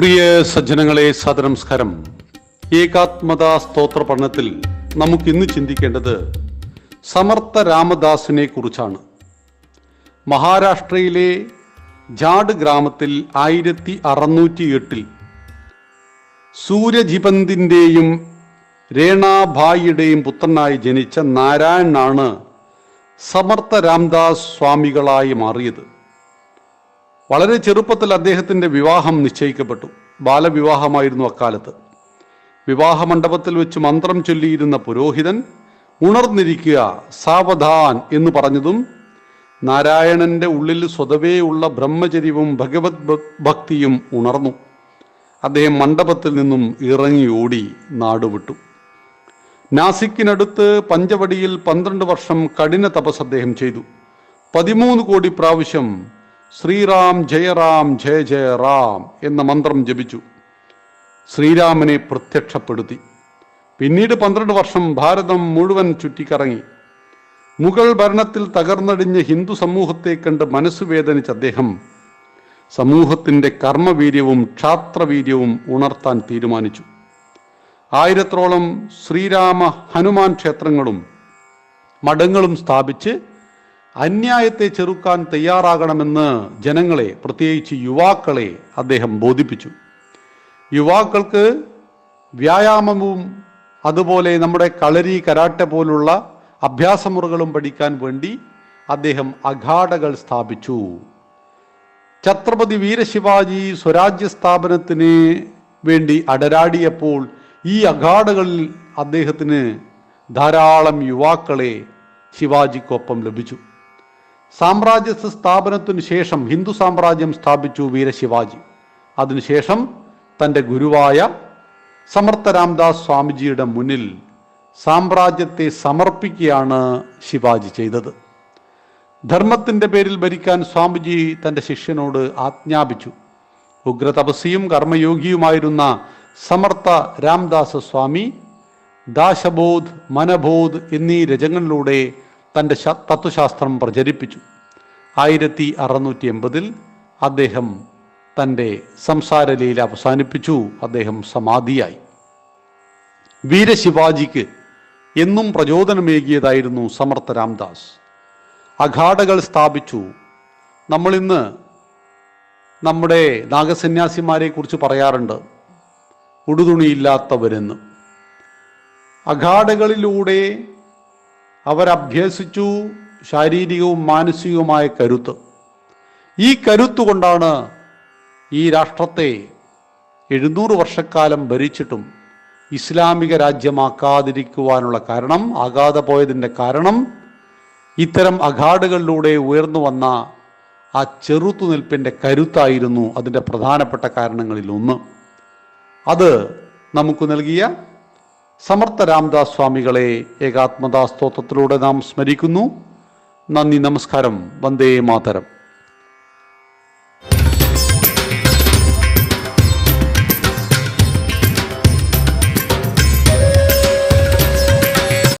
പ്രിയ സജ്ജനങ്ങളെ സദനമസ്കാരം ഏകാത്മത സ്തോത്ര പഠനത്തിൽ നമുക്ക് ഇന്ന് ചിന്തിക്കേണ്ടത് സമർത്ഥ രാമദാസിനെ കുറിച്ചാണ്. മഹാരാഷ്ട്രയിലെ ജാഡ് ഗ്രാമത്തിൽ ആയിരത്തി അറുന്നൂറ്റി എട്ടിൽ സൂര്യജിപന്തിന്റെയും രേണാഭായിയുടെയും പുത്രനായി ജനിച്ച നാരായണനാണ് സമർത്ഥ രാംദാസ് സ്വാമികളായി മാറിയത്. വളരെ ചെറുപ്പത്തിൽ അദ്ദേഹത്തിന്റെ വിവാഹം നിശ്ചയിക്കപ്പെട്ടു. ബാലവിവാഹമായിരുന്നു അക്കാലത്ത്. വിവാഹ മണ്ഡപത്തിൽ വെച്ച് മന്ത്രം ചൊല്ലിയിരുന്ന പുരോഹിതൻ ഉണർന്നിരിക്കുക സാവധാൻ എന്ന് പറഞ്ഞതും നാരായണന്റെ ഉള്ളിൽ സ്വതവേയുള്ള ബ്രഹ്മചര്യവും ഭഗവത് ഭക്തിയും ഉണർന്നു. അദ്ദേഹം മണ്ഡപത്തിൽ നിന്നും ഇറങ്ങി ഓടി നാടുവിട്ടു. നാസിക്കിനടുത്ത് പഞ്ചവടിയിൽ പന്ത്രണ്ട് വർഷം കഠിന തപസ് അദ്ദേഹം ചെയ്തു. പതിമൂന്ന് കോടി പ്രാവശ്യം ശ്രീറാം ജയറാം ജയ ജയറാം എന്ന മന്ത്രം ജപിച്ചു. ശ്രീരാമനെ പ്രത്യക്ഷപ്പെടുത്തി. പിന്നീട് പന്ത്രണ്ട് വർഷം ഭാരതം മുഴുവൻ ചുറ്റിക്കറങ്ങി. മുഗൾ ഭരണത്തിൽ തകർന്നടിഞ്ഞ ഹിന്ദു സമൂഹത്തെ കണ്ട് മനസ്സ് വേദനിച്ച അദ്ദേഹം സമൂഹത്തിന്റെ കർമ്മവീര്യവും ക്ഷാത്രവീര്യവും ഉണർത്താൻ തീരുമാനിച്ചു. ആയിരത്തോളം ശ്രീരാമ ഹനുമാൻ ക്ഷേത്രങ്ങളും മഠങ്ങളും സ്ഥാപിച്ച് അന്യായത്തെ ചെറുക്കാൻ തയ്യാറാകണമെന്ന് ജനങ്ങളെ പ്രത്യേകിച്ച് യുവാക്കളെ അദ്ദേഹം ബോധിപ്പിച്ചു. യുവാക്കൾക്ക് വ്യായാമവും അതുപോലെ നമ്മുടെ കളരി കരാട്ടെ പോലുള്ള അഭ്യാസമുറകളും പഠിക്കാൻ വേണ്ടി അദ്ദേഹം അഘാടകൾ സ്ഥാപിച്ചു. ഛത്രപതി വീരശിവാജി സ്വരാജ്യ സ്ഥാപനത്തിന് വേണ്ടി അടരാടിയപ്പോൾ ഈ അഘാടകളിൽ അദ്ദേഹത്തിന് ധാരാളം യുവാക്കളെ ശിവാജിക്കൊപ്പം ലഭിച്ചു. സാമ്രാജ്യ സ്ഥാപനത്തിനു ശേഷം ഹിന്ദു സാമ്രാജ്യം സ്ഥാപിച്ചു വീരശിവാജി. അതിനുശേഷം തന്റെ ഗുരുവായ സമർത്ഥ രാംദാസ് സ്വാമിജിയുടെ മുന്നിൽ സാമ്രാജ്യത്തെ സമർപ്പിക്കുകയാണ് ശിവാജി ചെയ്തത്. ധർമ്മത്തിന്റെ പേരിൽ ഭരിക്കാൻ സ്വാമിജി തന്റെ ശിഷ്യനോട് ആജ്ഞാപിച്ചു. ഉഗ്രതപസ്സിയും കർമ്മയോഗിയുമായിരുന്ന സമർത്ഥ രാംദാസ സ്വാമി ദാശബോധ് മനബോധ് എന്നീ രചനകളിലൂടെ തന്റെ ശ- തത്വശാസ്ത്രം പ്രചരിപ്പിച്ചു. ആയിരത്തി അറുന്നൂറ്റി എൺപതിൽ അദ്ദേഹം തന്റെ സംസാരലീല അവസാനിപ്പിച്ചു. അദ്ദേഹം സമാധിയായി. വീരശിവാജിക്ക് എന്നും പ്രചോദനമേകിയതായിരുന്നു സമർത്ഥ രാംദാസ്. അഖാഡകൾ സ്ഥാപിച്ചു. നമ്മളിന്ന് നമ്മുടെ നാഗസന്യാസിമാരെ കുറിച്ച് പറയാറുണ്ട്. ഉടുതുണിയില്ലാത്തവരെന്ന്. അഖാഡകളിലൂടെ അവരഭ്യസിച്ചു ശാരീരികവും മാനസികവുമായ കരുത്ത്. ഈ കരുത്ത് കൊണ്ടാണ് ഈ രാഷ്ട്രത്തെ എഴുന്നൂറ് വർഷക്കാലം ഭരിച്ചിട്ടും ഇസ്ലാമിക രാജ്യമാക്കാതിരിക്കുവാനുള്ള കാരണം ആകാതെ പോയതിന്റെ കാരണം ഇത്തരം അഘാടുകളിലൂടെ ഉയർന്നു വന്ന ആ ചെറുത്തുനിൽപ്പിന്റെ കരുത്തായിരുന്നു അതിന്റെ പ്രധാനപ്പെട്ട കാരണങ്ങളിൽ ഒന്ന്. അത് നമുക്ക് നൽകിയ സമർത്ഥ രാംദാസ് സ്വാമികളെ ഏകാത്മദാസ്തോത്രത്തിലൂടെ നാം സ്മരിക്കുന്നു. നന്ദി നമസ്കാരം. വന്ദേ മാതരം.